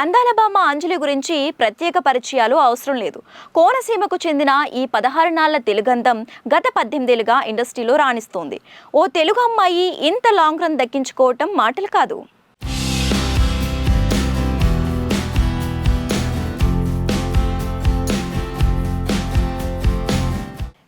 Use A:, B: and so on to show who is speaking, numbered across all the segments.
A: అందాల బామ్మ అంజలి గురించి ప్రత్యేక పరిచయాలు అవసరం లేదు. కోనసీమకు చెందిన ఈ పదహారు నాళ్ళ తెలుగంధం గత పద్దెనిమిదేళ్ళుగా ఇండస్ట్రీలో రాణిస్తోంది. ఓ తెలుగు అమ్మాయి ఇంత లాంగ్ రన్ దక్కించుకోవటం మాటలు కాదు.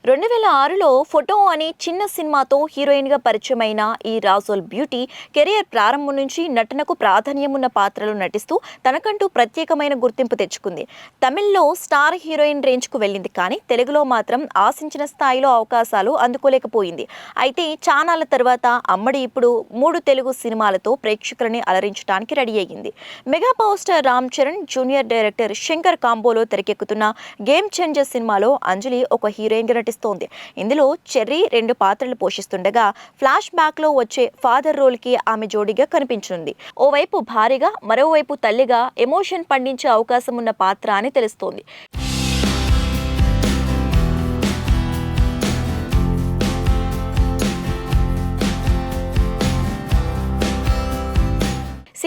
A: రెండు వేల ఆరులో ఫోటో అనే చిన్న సినిమాతో హీరోయిన్గా పరిచయమైన ఈ రాజోల్ బ్యూటీ కెరియర్ ప్రారంభం నుంచి నటనకు ప్రాధాన్యం ఉన్న పాత్రలు నటిస్తూ తనకంటూ ప్రత్యేకమైన గుర్తింపు తెచ్చుకుంది. తమిళ్ళో స్టార్ హీరోయిన్ రేంజ్కు వెళ్ళింది కానీ తెలుగులో మాత్రం ఆశించిన స్థాయిలో అవకాశాలు అందుకోలేకపోయింది. అయితే చానాల తర్వాత అమ్మడి ఇప్పుడు మూడు తెలుగు సినిమాలతో ప్రేక్షకులని అలరించడానికి రెడీ అయ్యింది. Mega power star Ram Charan junior director Shankar కాంబోలో తెరకెక్కుతున్న గేమ్ చేంజర్ సినిమాలో అంజలి ఒక హీరోయిన్గా కనిపిస్తోంది. ఇందులో చెర్రీ రెండు పాత్రలు పోషిస్తుండగా ఫ్లాష్ బ్యాక్లో వచ్చే ఫాదర్ రోల్కి ఆమె జోడీగా కనిపించనుంది. ఓవైపు భారీగా మరోవైపు తల్లిగా ఎమోషన్ పండించే అవకాశం ఉన్న పాత్ర అని తెలుస్తోంది.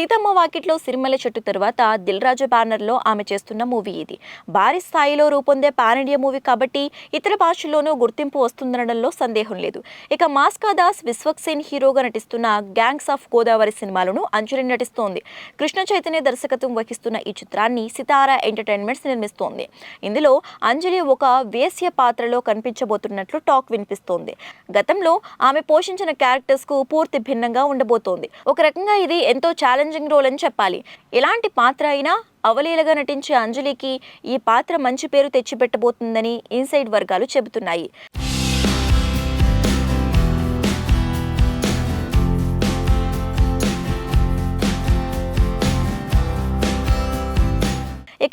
A: సీతమ్మ వాకిట్లో సిరిమల్ల చెట్టు తర్వాత దిల్ రాజు బ్యానర్లో ఆమె చేస్తున్న మూవీ ఇది. భారీ స్థాయిలో రూపొందే పాన్ ఇండియా మూవీ కాబట్టి ఇతర భాషల్లోనూ గుర్తింపు వస్తుందనడంలో సందేహం లేదు. ఇక మాస్కా దాస్ విశ్వక్సేన్ హీరోగా నటిస్తున్న గ్యాంగ్స్ ఆఫ్ గోదావరి సినిమాలను అంజలి నటిస్తోంది. కృష్ణ చైతన్య దర్శకత్వం వహిస్తున్న ఈ చిత్రాన్ని సితారా ఎంటర్టైన్మెంట్స్ నిర్మిస్తోంది. ఇందులో అంజలి ఒక వేశ్య పాత్రలో కనిపించబోతున్నట్లు టాక్ వినిపిస్తోంది. గతంలో ఆమె పోషించిన క్యారెక్టర్స్కు పూర్తి భిన్నంగా ఉండబోతోంది. ఒక రకంగా ఇది ఎంతో ఛాలెంజింగ్ రోల్ అని చెప్పాలి. ఎలాంటి పాత్ర అయినా అవలీలగా నటించే అంజలికి ఈ పాత్ర మంచి పేరు తెచ్చిపెట్టబోతుందని ఇన్సైడ్ వర్గాలు చెబుతున్నాయి.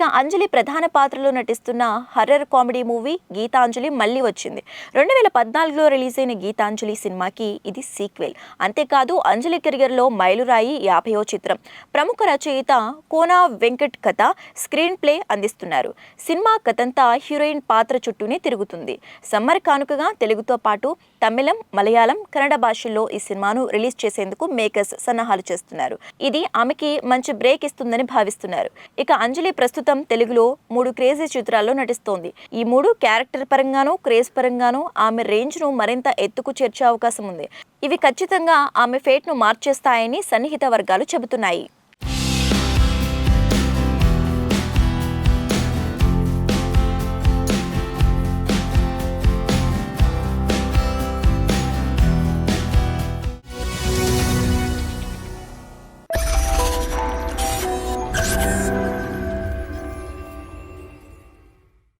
A: ఇక అంజలి ప్రధాన పాత్రలో నటిస్తున్న హర్రర్ కామెడీ మూవీ గీతాంజలి మళ్ళీ వచ్చింది. రెండు వేల పద్నాలుగులో రిలీజ్ అయిన గీతాంజలి సినిమాకి ఇది సీక్వెల్. అంతేకాదు అంజలి కెరియర్లో మైలురాయి యాభయో చిత్రం. ప్రముఖ రచయిత కోనా వెంకట్ కథ స్క్రీన్ ప్లే అందిస్తున్నారు. సినిమా కథంతా హీరోయిన్ పాత్ర చుట్టూనే తిరుగుతుంది. సమ్మర్ కానుకగా తెలుగుతో పాటు తమిళం మలయాళం కన్నడ భాషల్లో ఈ సినిమాను రిలీజ్ చేసేందుకు మేకర్స్ సన్నాహాలు చేస్తున్నారు. ఇది ఆమెకి మంచి బ్రేక్ ఇస్తుందని భావిస్తున్నారు. ఇక అంజలి ప్రస్తుతం తెలుగులో మూడు క్రేజీ చిత్రాల్లో నటిస్తోంది. ఈ మూడు క్యారెక్టర్ పరంగానూ క్రేజ్ పరంగానూ ఆమె రేంజ్ను మరింత ఎత్తుకు చేర్చే అవకాశం ఉంది. ఇవి ఖచ్చితంగా ఆమె ఫేట్ను మార్చేస్తాయని సన్నిహిత వర్గాలు చెబుతున్నాయి.